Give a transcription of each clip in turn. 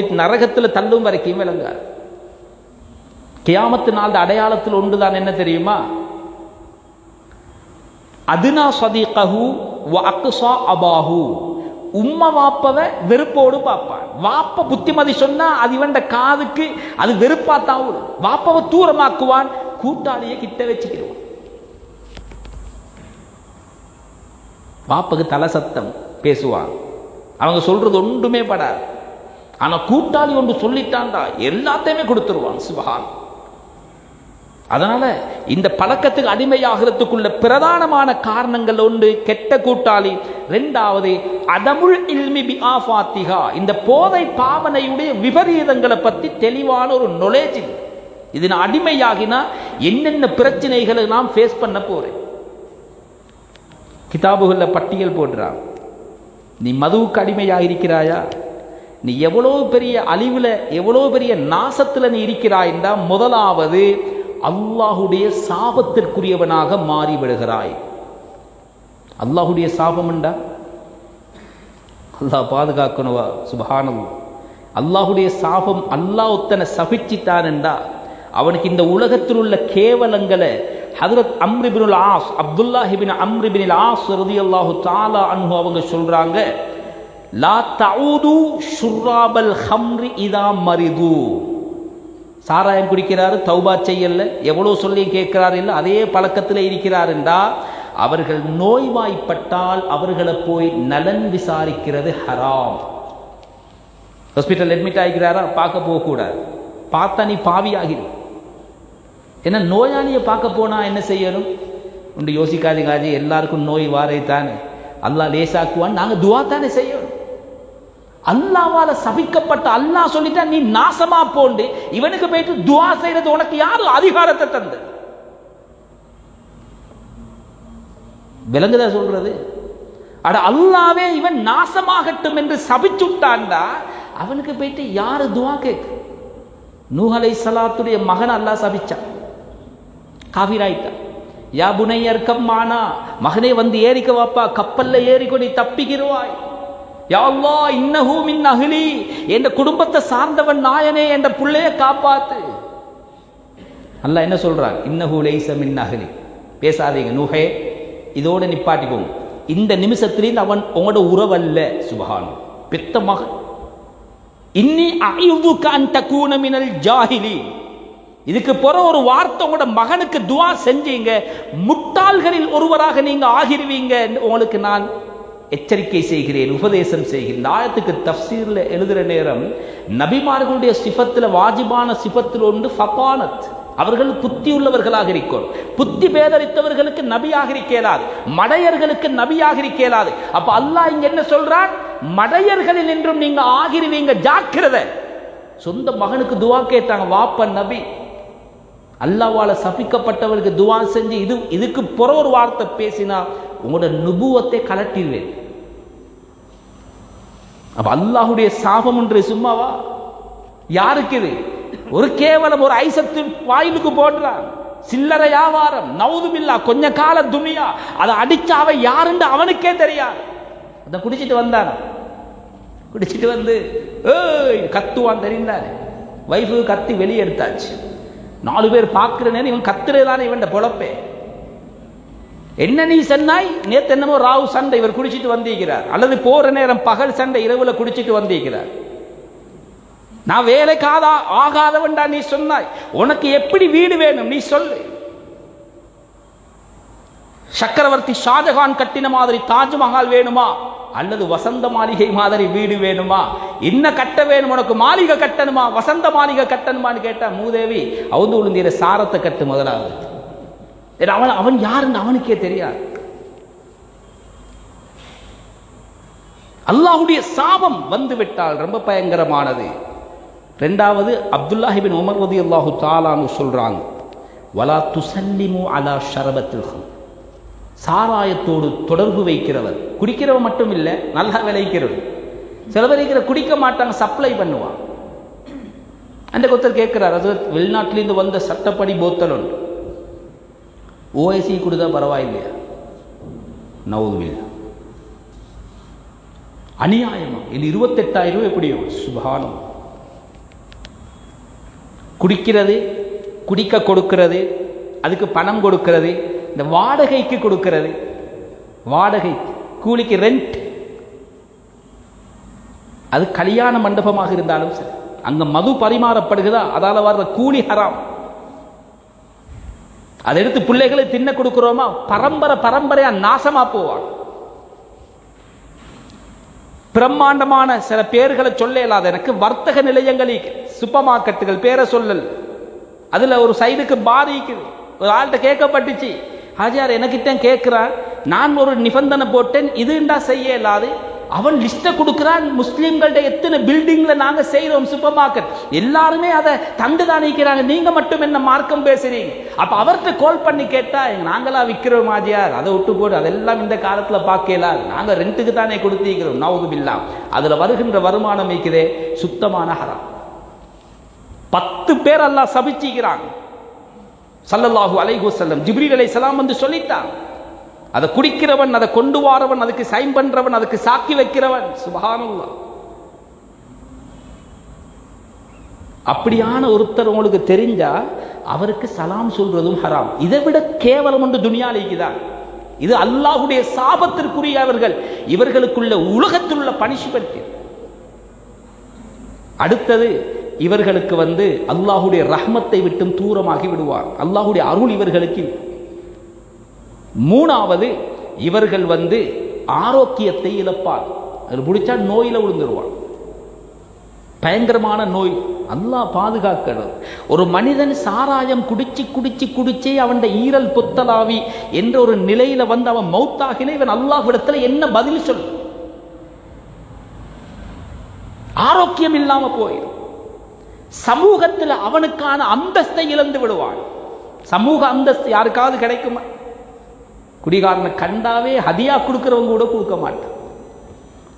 நரகத்தில் தள்ளும் வரைக்கும் விளங்காது கியாமத்து நாள் அடையாளத்தில் ஒன்றுதான் என்ன தெரியுமா? அதுனா சதீகஹு வ அக்ஸா அபாஹு. உம்மா வாப்பவ வெறுப்போடு பார்ப்பான். வாப்ப புத்திமதி சொன்னா அது இவண்ட காதுக்கு அது வெறுப்பா தான் வாப்பவை தூரமாக்குவான் கூட்டாளியை கிட்ட வச்சுக்கிடுவான். வாப்பக்கு தலை சத்தம் பேசுவான். அவங்க சொல்றது ஒன்றுமே படாது. ஆனா கூட்டாளி ஒன்று சொல்லிட்டான்டா எல்லாத்தையுமே கொடுத்துருவான் சிவகான் அதனால இந்த பழக்கத்துக்கு அடிமையாகிறதுக்குள்ள பிரதானமான காரணங்கள் ஒன்று கெட்ட கூட்டாளி. ரெண்டாவது அதமுள் இல்மி பி ஆஃபாத்திகா இந்த போதை பாவனையுடைய விபரீதங்களை பத்தி தெளிவான ஒரு நொலேஜ் இது. நான் அடிமையாகினா என்னென்ன பிரச்சனைகளை நான் ஃபேஸ் பண்ண போறேன்? கிதாபுகளில் பட்டியல் போடுறான். நீ மதுவுக்கு அடிமையாக இருக்கிறாயா நீ எவ்வளோ பெரிய அழிவுல எவ்வளோ பெரிய நாசத்துல நீ இருக்கிறாய் என்றால் முதலாவது அல்லாஹுடைய சாபத்திற்குரியவனாக மாறி விடுகிறாய் அல்லாஹுடைய சாபம் என்றா அல்லாஹ் பாதுகாக்கணுவா சுபஹானல்லா. அல்லாஹுடைய சாபம் அல்லாஹ் ஒத்தனை சபிச்சிட்டான் என்றா அவனுக்கு இந்த உலகத்தில் உள்ள கேவலங்களை ஹதரத் அம்ரிபின் ஆஸ் அப்துல்லாஹிபின் அம்ரிபின் ஆஸ் ரதியல்லாஹு தாலா அன்பு அவங்க சொல்கிறாங்க லா தவுது சுர்ராபல் ஹம்ரி இதா மரிது சாராயம் குடிக்கிறாரு தௌபா செய்யல. எவ்வளோ சொல்லி கேட்கிறார் இல்லை அதே பழக்கத்தில் இருக்கிறார் என்றா அவர்கள் நோய்வாய்ப்பட்டால் அவர்களை போய் நலன் விசாரிக்கிறது ஹராம். ஹாஸ்பிட்டல் அட்மிட் ஆகிக்கிறாரா பார்க்க போகக்கூடாது. பார்த்தா நீ பாவி ஆகிடும் ஏன்னா நோயாளியை பார்க்க போனா என்ன செய்யணும்? உண்டு யோசிக்காதீங்க எல்லாருக்கும் நோய் வாரை தானே. அல்லா லேசாக்குவான் நாங்கள் துவா தானே செய்யணும். அல்லாவால சபிக்கப்பட்ட அல்லாஹ் சொல்லிட்டா நீ நாசமா போண்டு. இவனுக்கு போயிட்டு துவா செய்யறது உனக்கு யாரு அதிகாரத்தை தந்து? விலங்குதா சொல்றது. அட அல்லாவே இவன் நாசமாகட்டும் என்று சபிச்சுட்டான்டா அவனுக்கு போயிட்டு யாரு துவா கேக்கு? நூஹலை சலாத்துடைய மகன் அல்லாஹ் சபிச்சான் காவிராயிட்டான் யா புனையர்க்கம் மானா மகனே வந்து ஏறிக்க வாப்பா கப்பல்ல ஏறிக்கொண்டு தப்பிக்கிறவாய். தப்பிக்கிருவாய் யா அல்லாஹ் இன்னஹு மின் என்ற குடும்பத்தை சார்ந்தவன் நாயனே என்ற பிள்ளைய காப்பாத்து. அல்ல என்ன சொல்றான்? இன்னஹூ லைஸ மின் அகிலி பேசாதீங்க நுகே. இதோட நிப்பாட்டிக்கும் இந்த நிமிஷத்திலேருந்து அவன் உங்களோட உறவல்ல. சுபஹானம் பெத்த மகன் இன்னி அயுதுக்க அன் தக்கூன மினல் ஜாஹிலி. இதுக்கு போற ஒரு வார்த்தை உங்களோட மகனுக்கு துவா செஞ்சீங்க. முட்டாள்களில் ஒருவராக நீங்க ஆகிருவீங்க. உங்களுக்கு நான் எச்சரிக்கை செய்கிறேன் உபதேசம் செய்கிறேன். ஆயத்துக்கு தஃசீர்ல எழுதுகிற நேரம் நபிமார்களுடைய சிபத்தில் வாஜிபான சிபத்தில் ஒன்று ஃபபானத் அவர்கள் புத்தி உள்ளவர்களாக இருக்கும் புத்தி பேதரித்தவர்களுக்கு நபியாக இருக்கலாது. மடையர்களுக்கு நபியாக இருக்கலாது. அப்ப அல்லாஹ் இங்க என்ன சொல்றான்? மடையர்களில் நின்றும் நீங்க ஆகிருவீங்க ஜாக்கிரத. சொந்த மகனுக்கு துவா கேட்டாங்க வாப்ப நபி. அல்லாவால சபிக்கப்பட்டவர்களுக்கு துவா செஞ்சு இது இதுக்கு புற ஒரு வார்த்தை பேசினா உங்களோட நுபுவத்தை கலட்டிடுவேன். அப்ப அல்லாஹுடைய சாபம் என்று சும்மாவா? யாருக்கு இது? ஒரு கேவலம் ஒரு ஐசத்து வாயிலுக்கு போடுறான். சில்லறை வியாபாரம் நவுதுமில்லா கொஞ்ச கால துணியா அதை அடிச்சா அவன் யாருன்னு அவனுக்கே தெரியாது. அதை குடிச்சிட்டு வந்தானா? குடிச்சிட்டு வந்து ஏய் கத்துவான் தெரிந்தாரு வைஃபு கத்தி வெளியே எடுத்தாச்சு. நாலு பேர் பார்க்குறேன்னு இவன் கத்துறதானே இவன் பொழப்பே. என்ன நீ சொன்னாய்? நேத்து என்னமோ ராவு சண்டை இவர் குடிச்சிட்டு வந்திருக்கிறார். அல்லது போற நேரம் பகல் சண்டை இரவுல குடிச்சிட்டு வந்திருக்கிறார். நான் வேலைக்காதா ஆகாதவன்டா நீ சொன்னாய். உனக்கு எப்படி வீடு வேணும்? நீ சொல்லு சக்கரவர்த்தி ஷாஜகான் கட்டின மாதிரி தாஜ்மஹால் வேணுமா? அல்லது வசந்த மாளிகை மாதிரி வீடு வேணுமா? என்ன கட்ட வேணும்? உனக்கு மாளிகை கட்டணுமா? வசந்த மாளிகை கட்டணுமான்னு கேட்டா மூதேவி அவுந்து உளுந்தீர சாரத்தை கட்டு முதலாவது. அவன் அவன் யாருன்னு அவனுக்கே தெரியாது. அல்லாஹுடைய சாபம் வந்து விட்டால் ரொம்ப பயங்கரமானது. ரெண்டாவது அப்துல்லாஹிபின் உமர் ரதி அல்லாஹு தாலான்னு சொல்றாங்க. வலா துசல்லிமு அலா ஷரபத்தில் சாராயத்தோடு தொடர்பு வைக்கிறவர். குடிக்கிறவ மட்டும் இல்லை நல்லா விளைக்கிறவர் சில பேர் இருக்கிற குடிக்க மாட்டாங்க சப்ளை பண்ணுவான் அந்த கொத்தர் கேட்கிறார் அது வெளிநாட்டிலேருந்து வந்த சட்டப்படி போத்தல் உண்டு. ஓஎஸ்சி கொடுத்தா பரவாயில்லையா? நவுதுவில் அநியாயமா? இது இருபத்தெட்டாயிரம் ரூபாய் எப்படியும் சுபானம். குடிக்கிறது குடிக்க கொடுக்கிறது அதுக்கு பணம் கொடுக்கிறது இந்த வாடகைக்கு கொடுக்கிறது. வாடகை கூலிக்கு ரெண்ட் அது கல்யாண மண்டபமாக இருந்தாலும் சரி. அங்கே மது பரிமாறப்படுகிறதா? அதால் வர்ற கூலி ஹராம். அதை எடுத்து பிள்ளைகளை தின்ன கொடுக்கிறோமா? பரம்பரை பரம்பரையா நாசமா போவாங்க. பிரம்மாண்டமான சில பேர்களை சொல்ல இயலாத. எனக்கு வர்த்தக நிலையங்களில் சூப்பர் மார்க்கெட்டுகள் பேரை சொல்லல். அதுல ஒரு சைடுக்கு பாதிக்குது ஒரு ஆள்கிட்ட கேட்கப்பட்டுச்சு. ஹாஜியார் எனக்கிட்ட கேட்கிறான் நான் ஒரு நிபந்தனை போட்டேன். இதுண்டா செய்ய இயலாது. அவன் லிஸ்ட்டை கொடுக்குறான். முஸ்லீம்கள்ட்ட எத்தனை பில்டிங்ல நாங்க செய்கிறோம் சூப்பர் மார்க்கெட் எல்லாருமே அதை தண்டு தான் நிற்கிறாங்க நீங்க மட்டும் என்ன மார்க்கம் பேசுறீங்க? அப்ப அவர்கிட்ட கால் பண்ணி கேட்டா நாங்களா விற்கிறோம் மாதிரியார் அதை விட்டு போடு. அதெல்லாம் இந்த காலத்துல பார்க்கல நாங்க ரெண்டுக்கு தானே கொடுத்திருக்கிறோம் நவுதும் பில்லா. அதுல வருகின்ற வருமானம் வைக்கிறே சுத்தமான ஹரம். பத்து பேர் எல்லாம் சபிச்சிக்கிறாங்க. சல்லல்லாஹு அலைஹி வஸல்லம். ஜிப்ரீல் சலாம் வந்து சொல்லிட்டான். அதை குடிக்கிறவன் அதை கொண்டு வாரவன் அதுக்கு சைன் பண்றவன் அதுக்கு சாக்கி வைக்கிறவன். சுபஹானல்லாஹ் அப்படியான ஒருத்தர் உங்களுக்கு தெரிஞ்சா அவருக்கு சலாம் சொல்றதும் ஹராம். இதை விட கேவலம் ஒன்று துணியாலிக்குதான் இது அல்லாஹுடைய சாபத்திற்குரிய அவர்கள். இவர்களுக்குள்ள உலகத்தில் உள்ள பனிஷ்மெண்ட் அடுத்தது இவர்களுக்கு வந்து அல்லாஹுடைய ரஹ்மத்தை விட்டும் தூரமாகி விடுவார். அல்லாஹுடைய அருள் இவர்களுக்கு. இல்லை. மூணாவது இவர்கள் வந்து ஆரோக்கியத்தை இழப்பார். அது பிடிச்சா நோயில விழுந்துருவான். பயங்கரமான நோய். நல்லா பாதுகாக்கிறது. ஒரு மனிதன் சாராயம் குடிச்சு குடிச்சு குடிச்சே அவன் ஈரல் புத்தலாவி என்ற ஒரு நிலையில வந்து அவன் மௌத்தாகில இவன் அல்லாஹ்விடத்துல என்ன பதில் சொல்? ஆரோக்கியம் இல்லாம போயிடும் சமூகத்தில் அவனுக்கான அந்தஸ்தை இழந்து விடுவான். சமூக அந்தஸ்து யாருக்காவது கிடைக்குமா? குடிகாரனை கண்டாவே ஹதியா கொடுக்கிறவங்க கூட கொடுக்க மாட்டோம்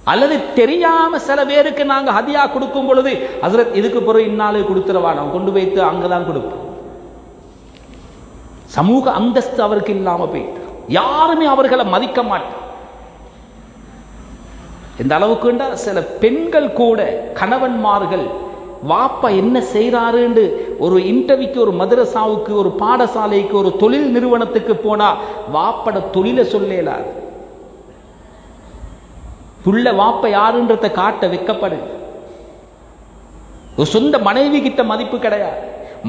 அல்லது தெரியாம சில பேருக்கு நாங்க ஹதியா கொடுக்கும் பொழுது ஹசரத் இதுக்கு பிறகு இன்னாலே கொடுத்துருவா நான் கொண்டு வைத்து அங்கதான் கொடுப்போம் சமூக அந்தஸ்து அவருக்கு இல்லாம போயிட்டு யாருமே அவர்களை மதிக்க மாட்டேன். இந்த அளவுக்கு சில பெண்கள் கூட கணவன்மார்கள் வாப்பா என்ன செய்கிறாருன்னு ஒரு இன்டர்வியூக்கு ஒரு மதரசாவுக்கு ஒரு பாடசாலைக்கு ஒரு தொழில் நிறுவனத்துக்கு போனா வாப்பட தொழிலை சொல்லலாது புள்ள வாப்ப யாருன்றத காட்ட வைக்கப்படு. ஒரு சொந்த மனைவி கிட்ட மதிப்பு கிடையாது.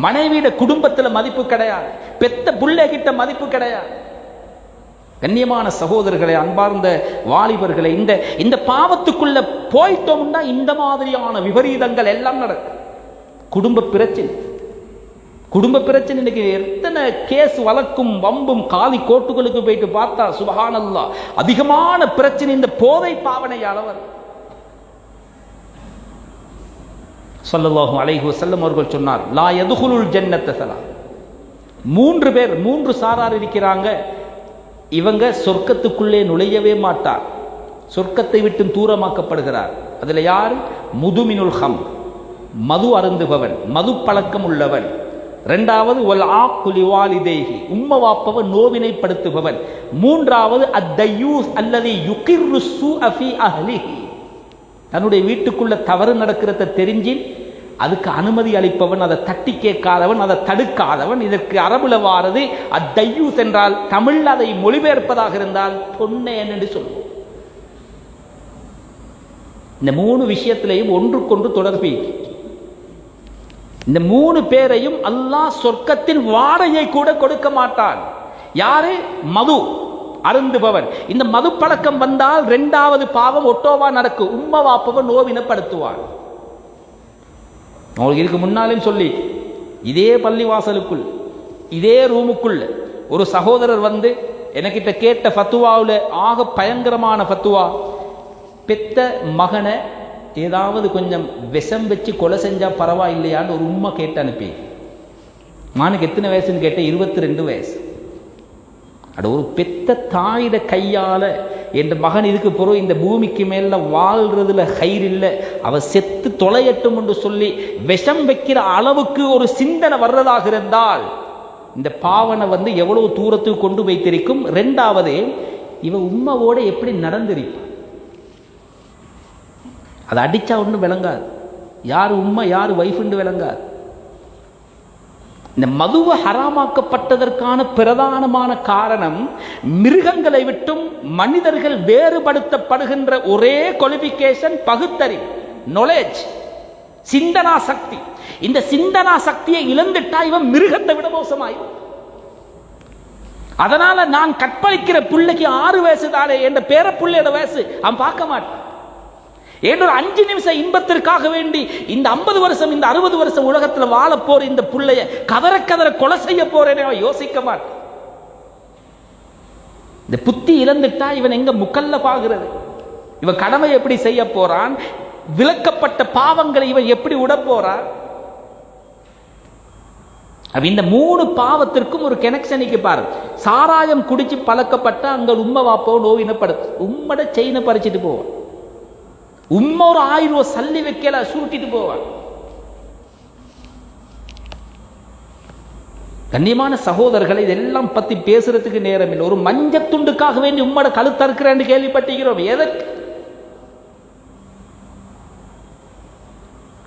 மனைவியோட குடும்பத்துல மதிப்பு கிடையாது. பெத்த புள்ள கிட்ட மதிப்பு கிடையாது. கண்ணியமான சகோதரர்களை அன்பார்ந்த வாலிபர்களை இந்த இந்த பாவத்துக்குள்ள போயிட்டோம்னா இந்த மாதிரியான விபரீதங்கள் எல்லாம் நடக்கும். குடும்ப பிரச்சனை. குடும்ப பிரச்சனை இன்னைக்கு எத்தனை கேஸ் வழக்கும் வம்பும் காலி கோட்டுகளுக்கு போயிட்டு பார்த்தா சுபஹானல்லா. அதிகமான பிரச்சனை இந்த போதை பாவனையால வரும் ஸல்லல்லாஹு அலைஹி வஸல்லம் அவர்கள் சொன்னார் லா எதுகுலுள் ஜன்னத்த சலா. மூன்று பேர் மூன்று சாரார் இருக்கிறாங்க. இவங்க சொர்க்கத்துக்குள்ளே நுழையவே மாட்டார். சொர்க்கத்தை விட்டு தூரமாக்கப்படுகிறார். அதில் யார்? முதுமினுல் ஹம். மது அருந்துபவன் மது பழக்கம் உள்ளவன். ரெண்டாவது ஒல் ஆக்குலி வாலிதேகி உம்ம வாப்பவன் நோவினைப்படுத்துபவன். மூன்றாவது அத்தையூஸ் அல்லது யுகிர்ரு சுஅஃபி அஹ்லிஹி. தன்னுடைய வீட்டுக்குள்ள தவறு நடக்கிறத தெரிஞ்சு அதுக்கு அனுமதி அளிப்பவன் அதை தட்டி கேட்காதவன் அதை தடுக்காதவன். இதற்கு அரபுல வாரது அத்தையூஸ் என்றால் தமிழ் அதை மொழிபெயர்ப்பதாக இருந்தால் பொன்னேன் என்று சொல்வோம். இந்த மூணு விஷயத்திலையும் ஒன்றுக்கொன்று தொடர்பு இந்த மூணு பேரையும் அல்லாஹ் சொர்க்கத்தின் வாடையை கூட கொடுக்க மாட்டான். யாரு? மது. அருந்துபவன். இந்த மது பழக்கம் வந்தால் இரண்டாவது பாவம் ஒட்டோவா நடக்கும். உம்ம வாப்பவன் நோவினப்படுத்துவான். உங்களுக்கு இதுக்கு முன்னாலும் சொல்லி இதே பள்ளிவாசலுக்குள் இதே ரூமுக்குள்ள ஒரு சகோதரர் வந்து எனக்கிட்ட கேட்ட ஃபத்துவாவில் ஆக பயங்கரமான ஃபத்துவா பெத்த மகனை ஏதாவது கொஞ்சம் விஷம் வச்சு கொலை செஞ்சால் பரவாயில்லையான்னு ஒரு உண்மை கேட்டு அனுப்பி மானுக்கு எத்தனை வயசுன்னு கேட்டேன் இருபத்தி ரெண்டு வயசு. அட ஒரு பெத்த தாயிட கையால் என் மகன் இதுக்கு பிறகு இந்த பூமிக்கு மேலே வாழ்றதுல கயிறு இல்லை. அவ செத்து தொலையட்டும் என்று சொல்லி விஷம் வைக்கிற அளவுக்கு ஒரு சிந்தனை வர்றதாக இருந்தால் இந்த பாவனை வந்து எவ்வளவு தூரத்துக்கு கொண்டு வைத்திருக்கும் ரெண்டாவது இவன் உண்மையோட எப்படி நடந்திருப்பான் அதை அடிச்சா ஒன்றும் விளங்காது. யார் உண்மை யார் வைஃப்னு விளங்காது. இந்த மதுவை ஹராமாக்கப்பட்டதற்கான பிரதானமான காரணம் மிருகங்களை விட்டும் மனிதர்கள் வேறுபடுத்தப்படுகின்ற ஒரே குவாலிஃபிகேஷன் பகுத்தறிவு நாலேஜ் சிந்தனா சக்தி. இந்த சிந்தனா சக்தியை இழந்துட்டா இவன் மிருகத்தை விட மோசமாயிரும் அதனால நான் கற்பழிக்கிற பிள்ளைக்கு ஆறு வயசு தானே என்ற பேர பிள்ளையோட வயசு அவன் பார்க்க மாட்டான். ஏன் ஒரு அஞ்சு நிமிஷம் இன்பத்திற்காக வேண்டி இந்த ஐம்பது வருஷம் இந்த அறுபது வருஷம் உலகத்தில் வாழ போற இந்த பிள்ளைய கதற கதற கொலை செய்ய போறேன்னு அவன் யோசிக்க மாட்டான். இந்த புத்தி இழந்துட்டா இவன் எங்க முக்கல்ல பாகுறது? இவன் கடமை எப்படி செய்ய போறான்? விளக்கப்பட்ட பாவங்களை இவன் எப்படி விட போறான்? இந்த மூணு பாவத்திற்கும் ஒரு கனெக்ஷனுக்கு பாரு. சாராயம் குடிச்சு பழக்கப்பட்ட அங்க உண்மை வாப்போ நோவினப்படுத்து உம்மட செயினை பறிச்சிட்டு போவான். உண்மை ஒரு ஆயிரம் ரூபா சல்லி வைக்கல சுருட்டிட்டு போவான். கண்ணியமான சகோதரர்களை இதெல்லாம் பத்தி பேசுறதுக்கு நேரம் இல்லை. ஒரு மஞ்சள் துண்டுக்காக வேண்டி உம்மட கழுத்தறுக்கிறேன்னு கேள்விப்பட்டிருக்கிறோம். எதற்கு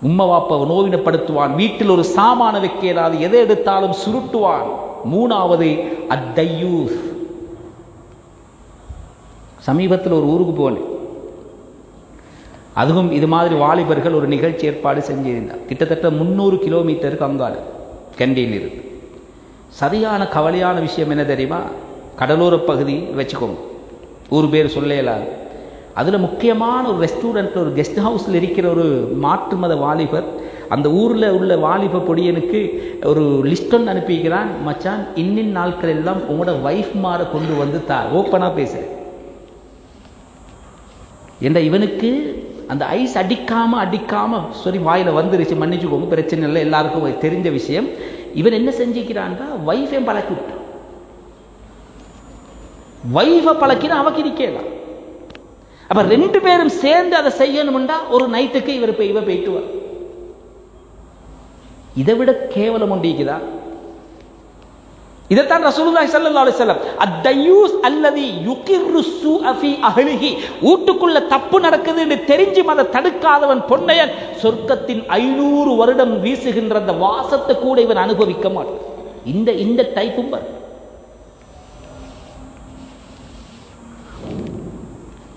உம்ம வாப்ப நோவினப்படுத்துவான். வீட்டில் ஒரு சாமான வைக்க ஏதாவது எதை எடுத்தாலும் சுருட்டுவான். மூணாவது அத்தையூஸ். சமீபத்தில் ஒரு ஊருக்கு போனேன். அதுவும் இது மாதிரி வாலிபர்கள் ஒரு நிகழ்ச்சி ஏற்பாடு செஞ்சிருந்தார். கிட்டத்தட்ட முந்நூறு கிலோமீட்டருக்கு அங்கால கண்டீன் இருந்து. சரியான கவலையான விஷயம் என்ன தெரியுமா? கடலோர பகுதி வச்சுக்கோங்க. ஊர் பேர் சொல்லலாம் அதில் முக்கியமான ஒரு ரெஸ்டாரண்ட்டில் ஒரு கெஸ்ட் ஹவுஸில் இருக்கிற ஒரு மாற்று மத வாலிபர் அந்த ஊரில் உள்ள வாலிப பொடியனுக்கு ஒரு லிஸ்ட் ஒன்று அனுப்பிக்கிறான். மச்சான் இன்னின் நாட்கள் எல்லாம் உங்களோட வைஃப் மாற கொண்டு வந்து தா. ஓப்பனாக பேசுகிறேன் என்ற இவனுக்கு அந்த ஐஸ் அடிக்காமல் அடிக்காம சரி வாயில வந்துருச்சு மன்னிச்சுக்கோங்க பிரச்சனை இல்லை எல்லாருக்கும் தெரிஞ்ச விஷயம். இவன் என்ன செஞ்சுக்கிறான்டா? ஒய்ஃபையும் பழக்கி விட்டான் ஒய்ஃபை பழக்கினா அவ கிரிக்கலாம் அப்ப ரெண்டு பேரும் சேர்ந்து அதை செய்யணும்டா ஒரு நைட்டுக்கு இவர் போய் இவ போயிட்டு வர இதை விட கேவலம் ஒன்றிக்குதா இதைத்தான் ரசூலுல்லாஹி ஸல்லல்லாஹு அலைஹி வஸல்லம் அத்தயூஸ் அல்லதி யுகிர்ரு ஸூஅ ஃபீ அஹ்லிஹி. வீட்டுக்குள்ள தப்பு நடக்குதுன்னு தெரிஞ்சு அதை தடுக்காதவன் பொன்னையன். சொர்க்கத்தின் ஐநூறு வருடம் வீசுகின்ற அந்த வாசத்தை கூட இவன் அனுபவிக்க மாட்டான். இந்த இந்த டைப்பும் பாரு.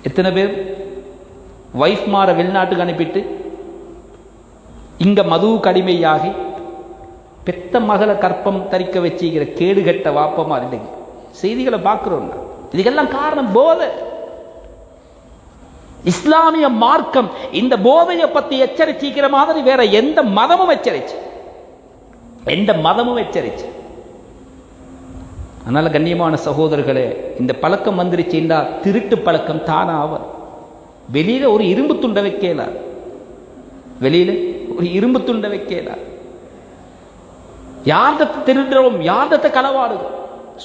எத்தனை பேர்? வைஃப் மாற வெளிநாட்டுக்கு அனுப்பிட்டு இங்க மது கடிமையாகி பெத்த மகளை கற்பம் தரிக்க வச்சுக்கிற கேடுகட்ட வாப்பமா இல்லைங்க செய்திகளை பார்க்கிறோம் இதுக்கெல்லாம் காரணம் போதை. இஸ்லாமிய மார்க்கம் இந்த போதையை பத்தி எச்சரிச்சிக்கிற மாதிரி வேற எந்த மதமும் எச்சரிச்சு. எந்த மதமும் எச்சரிச்சு. அதனால கண்ணியமான சகோதரர்களே இந்த பழக்கம் வந்துருச்சுன்னா திருட்டு பழக்கம் தானா ஆவர் வெளியில ஒரு இரும்பு துண்டை வைக்கல வெளியில ஒரு இரும்பு துண்டை வைக்கல யார்தத்தை திருடுறோம் யார்தத்தை களவாடுகிறோம்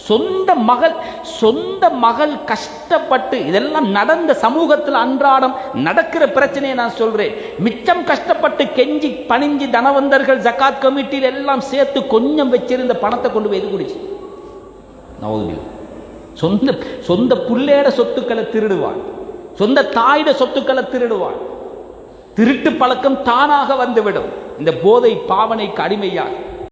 சொந்த மகள் சொந்த மகள் கஷ்டப்பட்டு இதெல்லாம் நடந்த சமூகத்தில் அன்றாடம் நடக்கிற பிரச்சனையை நான் சொல்றேன். மிச்சம் கஷ்டப்பட்டு கெஞ்சி பணிஞ்சு தனவந்தர்கள் ஜக்காத் கமிட்டியில் எல்லாம் சேர்த்து கொஞ்சம் வச்சிருந்த பணத்தை கொண்டு போய் எது குடிச்சு? நவதுபில் சொந்த சொந்த புள்ளேட சொத்துக்களை திருடுவான் சொந்த தாயிட சொத்துக்களை திருடுவான் திருட்டு பழக்கம் தானாக வந்துவிடும். இந்த போதை பாவனைக்கு அடிமையாக